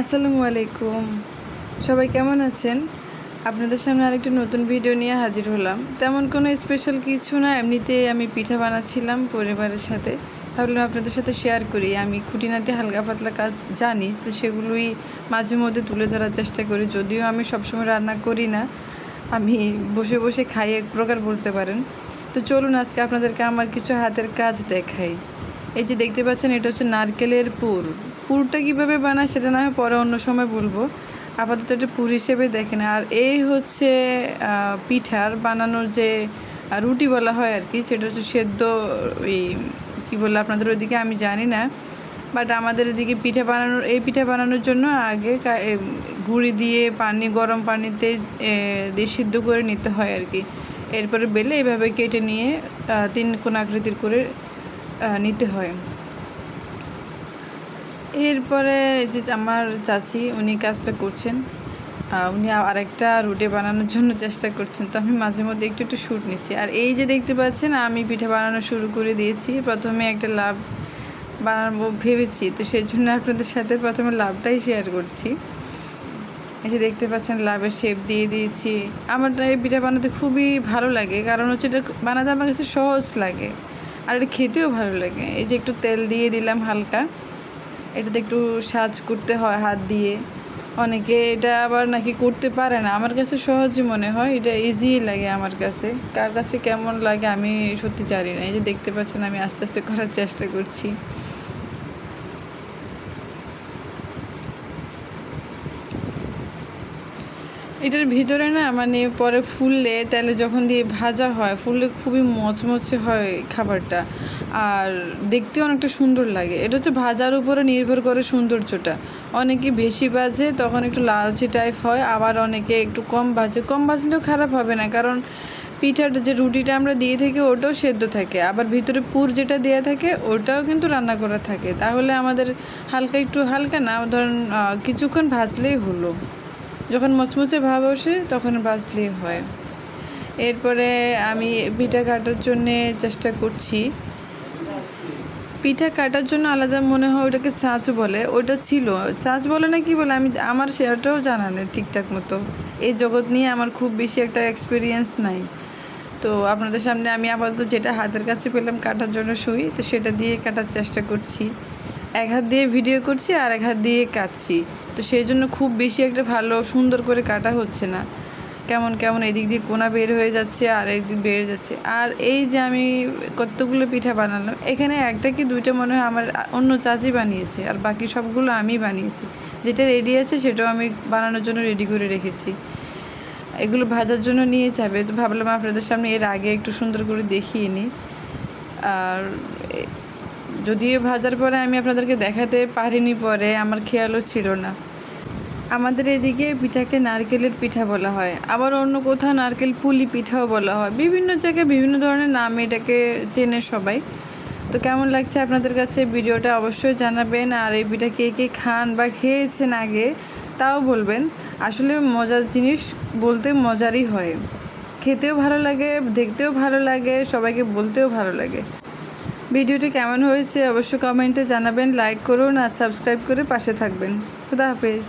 আসসালামু আলাইকুম। সবাই কেমন আছেন? আপনাদের সামনে আরেকটা নতুন ভিডিও নিয়ে হাজির হলাম। তেমন কোনো স্পেশাল কিছু না, এমনিতেই আমি পিঠা বানাচ্ছিলাম পরিবারের সাথে। ভাবলাম আপনাদের সাথে শেয়ার করি। আমি খুঁটিনাটি হালকা পাতলা কাজ জানি, তো সেগুলোই মাঝে মধ্যে তুলে ধরার চেষ্টা করি। যদিও আমি সবসময় রান্না করি না, আমি বসে বসে খাই, এক প্রকার বলতে পারেন। তো চলুন আজকে আপনাদেরকে আমার কিছু হাতের কাজ দেখাই। এই যে দেখতে পাচ্ছেন, এটা হচ্ছে নারকেলের পুর। পুরটা কীভাবে বানায় সেটা না হয় পরে অন্য সময় বলব। আপাতত এটা পুর হিসেবে দেখেন। আর এই হচ্ছে পিঠার বানানোর যে রুটি বলা হয় আর কি, সেটা হচ্ছে সেদ্ধ, ওই, কী বলল আপনাদের ওইদিকে আমি জানি না। বাট আমাদের এদিকে পিঠা বানানোর, এই পিঠা বানানোর জন্য আগে গুঁড়ি দিয়ে পানি, গরম পানিতে দিয়ে সিদ্ধ করে নিতে হয় আর কি। এরপরে বেলে এভাবে কেটে নিয়ে তিন কোণ আকৃতির করে নিতে হয়। এরপরে যে আমার চাচি, উনি কাজটা করছেন উনি আরেকটা রুটি বানানোর জন্য চেষ্টা করছেন, তো আমি মাঝে মধ্যে একটু একটু শ্যুট নিচ্ছি। আর এই যে দেখতে পাচ্ছেন, আমি পিঠা বানানো শুরু করে দিয়েছি। প্রথমে একটা লাভ বানাবো ভেবেছি, তো সেই জন্য আপনাদের সাথে প্রথমে লাভটাই শেয়ার করছি। এই যে দেখতে পাচ্ছেন, লাভের শেপ দিয়ে দিয়েছি। আমার এই পিঠা বানাতে খুবই ভালো লাগে, কারণ হচ্ছে এটা বানাতে আমার কাছে সহজ লাগে। আর এটা খেতেও ভালো লাগে। এই যে একটু তেল দিয়ে দিলাম হালকা। এটাতে একটু সাজ করতে হয় হাত দিয়ে। অনেকে এটা আবার নাকি করতে পারে না। আমার কাছে সহজই মনে হয়, এটা ইজি লাগে আমার কাছে। কার কাছে কেমন লাগে আমি সত্যি জানি না। এই যে দেখতে পাচ্ছেন আমি আস্তে আস্তে করার চেষ্টা করছি। এটার ভিতরে না মানে পরে ফুললে, তেলে যখন দিয়ে ভাজা হয়, ফুললে খুবই মচমচে হয় খাবারটা। আর দেখতেও অনেকটা সুন্দর লাগে। এটা হচ্ছে ভাজার উপরে নির্ভর করে সৌন্দর্যটা। অনেকে বেশি বাজে তখন একটু লালচে টাইপ হয়, আবার অনেকে একটু কম বাজে কম বাজলেও খারাপ হবে না, কারণ পিঠার যে রুটিটা আমরা দিয়ে থাকি, ওটাও সেদ্ধ থাকে। আবার ভিতরে পুর যেটা দেওয়া থাকে, ওটাও কিন্তু রান্না করা থাকে। তাহলে আমাদের হালকা একটু হালকা না, ধরেন কিছুক্ষণ ভাজলেই হলো। যখন মচমচে ভাব আসে, তখন বাজলেই হয়। এরপরে আমি পিঠা কাটার জন্যে চেষ্টা করছি। পিঠা কাটার জন্য আলাদা মনে হয় ওটাকে চাঁচ বলে। ওটা ছিল। চাঁচ বলে না কি বলে? আমি আমার সেটাও জানা নেই ঠিকঠাক মতো। এই জগৎ নিয়ে আমার খুব বেশি একটা এক্সপিরিয়েন্স নাই। তো আপনাদের সামনে আমি আপাতত যেটা হাতের কাছে পেলাম কাটার জন্য শুই তো সেটা দিয়ে কাটার চেষ্টা করছি। এক হাত দিয়ে ভিডিও করছি আর এক হাত দিয়ে কাটছি। তো সেই জন্য খুব বেশি একটা ভালো, সুন্দর করে কাটা হচ্ছে না। কেমন কেমন এদিক দিয়ে কোনা বের হয়ে যাচ্ছে আর একদিক বেড়ে যাচ্ছে। আর এই যে আমি কতগুলো পিঠা বানালাম, এখানে একটা কি দুইটা মনে হয় আমার অন্য চাচি বানিয়েছে আর বাকি সবগুলো আমি বানিয়েছি। যেটা রেডি আছে সেটাও আমি বানানোর জন্য রেডি করে রেখেছি। এগুলো ভাজার জন্য নিয়ে যাবে। তো ভাবলাম আপনাদের সামনে এর আগে একটু সুন্দর করে দেখিয়ে নিই। আর যদিও ভাজার পরে আমি আপনাদেরকে দেখাতে পারিনি পরে, আমার খেয়ালও ছিল না। আমাদের এদিকে পিঠাকে নারকেলের পিঠা বলা হয়। আবার অন্য কোথাও নারকেল পুলি পিঠাও বলা হয়। বিভিন্ন জায়গায় বিভিন্ন ধরনের নাম এটাকে চেনে সবাই। তো কেমন লাগছে আপনাদের কাছে ভিডিওটা অবশ্যই জানাবেন। আর এই পিঠা কে কে খান বা খেয়েছেন আগে, তাও বলবেন। আসলে মজার জিনিস বলতে মজারই হয়। খেতেও ভালো লাগে, দেখতেও ভালো লাগে, সবাইকে বলতেও ভালো লাগে। ভিডিওটি কেমন হয়েছে অবশ্যই কমেন্টে জানাবেন লাইক করুন আর সাবস্ক্রাইব করে পাশে থাকবেন। খুদা হাফেজ।